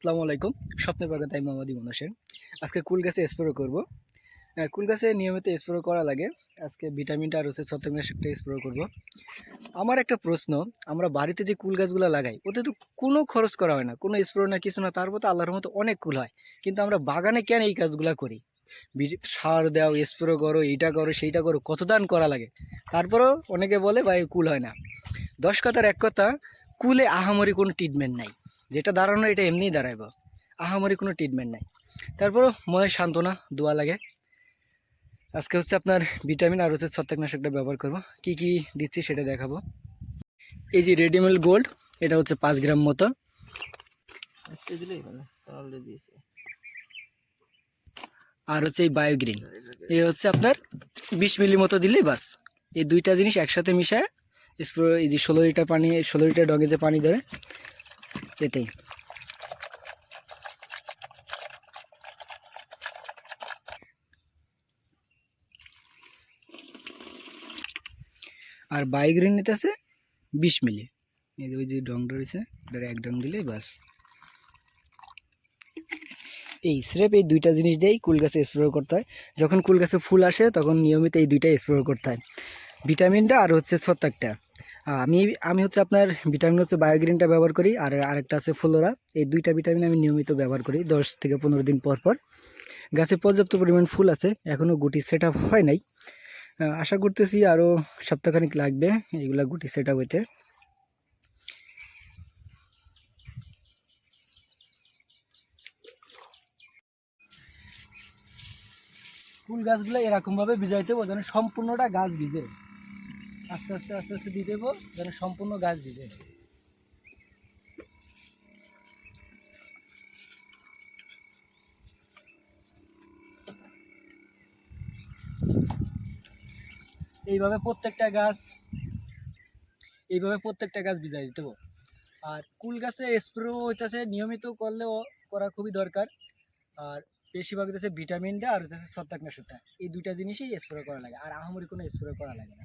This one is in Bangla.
আসসালামু আলাইকুম। স্বপ্নের বাগান তাই ইমন হোসেন। আজকে কুল গাছে স্প্রে করব। কুল গাছে নিয়মিত স্প্রে করা লাগে। আজকে ভিটামিনটা আর হচ্ছে ছত্রাকনাশকটা স্প্রে করব। আমার একটা প্রশ্ন, আমরা বাড়িতে যে কুল গাছগুলো লাগাই, ওতে তো কোনো খরচ করা হয় না। কোনো স্প্রে না, কিছু না তারপর তো আল্লাহর মতো অনেক কুল হয়। কিন্তু আমরা বাগানে কেন এই কাজগুলো করি? সার দাও স্প্রে করো, এইটা করো, সেইটা করো, কত দান করা লাগে? তারপরেও অনেকে বলে, ভাই, কুল হয় না। দশ কথার এক কথা, কুলে আহামরি কোনো ট্রিটমেন্ট নাই। যেটা দাঁড়ানো এটা এমনিই দাঁড়াইব। আহামরি কোনো ট্রিটমেন্ট নাই। তারপরও মনে সান্ত্বনা দোয়া লাগে। আজকে হচ্ছে আপনার ভিটামিন আর হচ্ছে ছত্রাকনাশকটা ব্যবহার করব। কি কি দিচ্ছি সেটা দেখাবো। এই যে রেডিমেল গোল্ড এটা হচ্ছে পাঁচ গ্রাম মতো। আর হচ্ছে এই বায়োগ্রিন এই হচ্ছে আপনার বিশ মিলি মতো দিলেই বাস। এই দুইটা জিনিস একসাথে মিশায় স্প্রে এই যে ষোলো লিটার পানি ষোলো লিটার ডগে যে পানি ধরে এতেই আর বায়োগ্রিন নিতেছে বিশ মিলি। এই ওই যে ডং রয়েছে, এটার এক ডং দিলেই বাস। এই স্রেপ এই দুইটা জিনিস দিয়েই কুল গাছে স্প্রে করতে হয়। যখন কুল গাছে ফুল আসে, তখন নিয়মিত এই দুইটা স্প্রে করতে হয়। ভিটামিনটা আর হচ্ছে ছত্রাকটা। আমি আমি হচ্ছে আপনার ভিটামিন হচ্ছে বায়োগ্রিনটা ব্যবহার করি, আর আরেকটা আছে ফ্লোরা এই দুইটা ভিটামিন আমি নিয়মিত ব্যবহার করি, দশ থেকে পনেরো দিন পর পর। গাছে পর্যাপ্ত পরিমাণ ফুল আছে এখনও গুটি সেট হয় নাই। আশা করতেছি আরও সপ্তাহখানিক লাগবে এইগুলা গুটি সেট হইতে। ফুল গাছগুলো এরকমভাবে ভিজাইতে হবে যেন সম্পূর্ণটা গাছ ভিজে। আস্তে আস্তে আস্তে আস্তে দিয়ে দেবো, যেন সম্পূর্ণ গাছ ভিজে এইভাবে প্রত্যেকটা গাছ, এইভাবে প্রত্যেকটা গাছ ভিজাই দিতে হবে। আর কুল গাছে স্প্রে হইতেছে, নিয়মিত করলেও করা খুবই দরকার। আর বেশিরভাগ হচ্ছে ভিটামিনটা আর হচ্ছে ছত্রাকনাশকটা। এই দুইটা জিনিসই স্প্রে করা লাগে, আর আহামরি কোনো স্প্রে করা লাগে না।